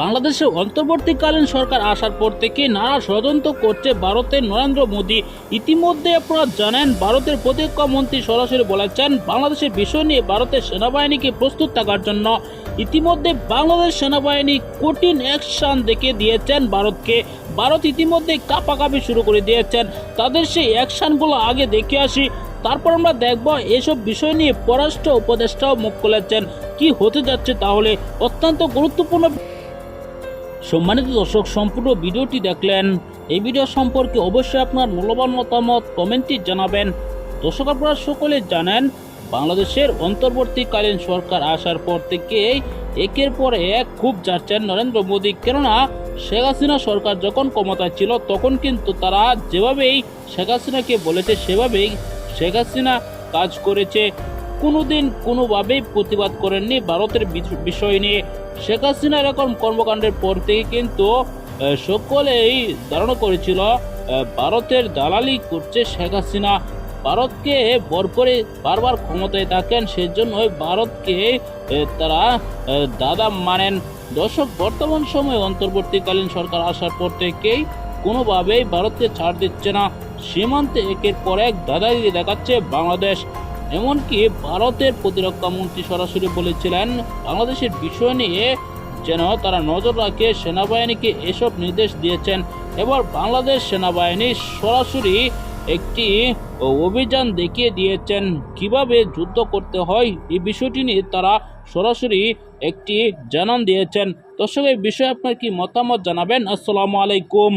বাংলাদেশের অন্তর্বর্তীকালীন সরকার আসার পর থেকে নানা ষড়যন্ত্র করছে ভারতের নরেন্দ্র মোদী। ইতিমধ্যে আপনারা জানেন, ভারতের প্রতিরক্ষা মন্ত্রী সরাসরি বলেছেন, বাংলাদেশের বিষয় নিয়ে ভারতের সেনাবাহিনীকে প্রস্তুত থাকার জন্য। ইতিমধ্যে বাংলাদেশ সেনাবাহিনী কঠিন অ্যাকশন দেখে দিয়েছেন ভারতকে। ভারত ইতিমধ্যে কাপাকাপি শুরু করে দিয়েছেন। তাদের সেই অ্যাকশনগুলো আগে দেখে আসি, তারপর আমরা দেখব এসব বিষয় নিয়ে পররাষ্ট্র উপদেষ্টাও মুখ খুলেছেন। কি হতে যাচ্ছে তাহলে? অত্যন্ত গুরুত্বপূর্ণ সম্মানিত দর্শক, সম্পূর্ণ ভিডিওটি দেখলেন। এই ভিডিও সম্পর্কে অবশ্যই আপনার মূল্যবান মতামত কমেন্টে জানাবেন। দর্শক, আপনারা সকলে জানেন, বাংলাদেশের অন্তর্বর্তীকালীন সরকার আসার পর থেকে একের পর এক খুব যাচ্ছেন নরেন্দ্র মোদী। কেননা, শেখ হাসিনা সরকার যখন ক্ষমতায় ছিল, তখন কিন্তু তারা যেভাবেই শেখ হাসিনাকে বলেছে, সেভাবেই শেখ হাসিনা কাজ করেছে। কোনোদিন কোনোভাবেই প্রতিবাদ করেননি ভারতের বিষয় নিয়ে। শেখ হাসিনা এরকম কর্মকাণ্ডের পর থেকে কিন্তু সকলেই ধারণা করেছিল ভারতের দালালি করছে শেখ হাসিনা। ভারতকে বর করে বারবার ক্ষমতায় থাকেন সেজন্য ভারতকে তারা দাদা মানেন। দর্শক, বর্তমান সময়ে অন্তর্বর্তীকালীন সরকার আসার পর থেকেই কোনোভাবেই ভারতকে ছাড় দিচ্ছে না। সীমান্তে একের পর এক দাদাগিরি দেখাচ্ছে বাংলাদেশ। এমনকি ভারতের প্রতিরক্ষা মন্ত্রী সরাসরি বলেছিলেন, বাংলাদেশের বিষয় নিয়ে যেন তারা নজর রাখে, সেনাবাহিনীকে এসব নির্দেশ দিয়েছেন। এবার বাংলাদেশ সেনাবাহিনী সরাসরি একটি অভিযান দেখিয়ে দিয়েছেন, কীভাবে যুদ্ধ করতে হয়, এই বিষয়টি নিয়ে তারা সরাসরি একটি জানান দিয়েছেন। দর্শক, এই বিষয়ে আপনার কি মতামত জানাবেন? আসসালামু আলাইকুম।